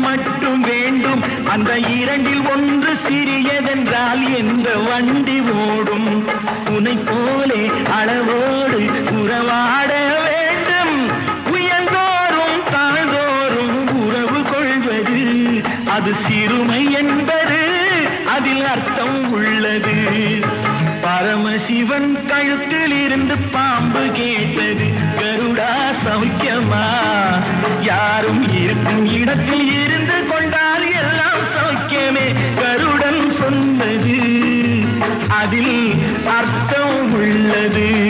மட்டும் வேண்டும். அந்த இரண்டில் ஒன்று சிறியதென்றால் எந்த வண்டி ஓடும்? உனை போலே அளவோடு உறவாட வேண்டும். உயர்ந்தோறும் தாழ்ந்தோறும் உறவு கொள்வது அது சிறுமை என்பது அதில் அர்த்தம் உள்ளது. பரமசிவன் கழுத்தில் இருந்து பாம்பு கேட்டு இருக்கும் இடத்தில் இருந்து கொண்டால் எல்லாம் சௌக்கியமே. கருடன் சொன்னது அதில் அர்த்தம் உள்ளது.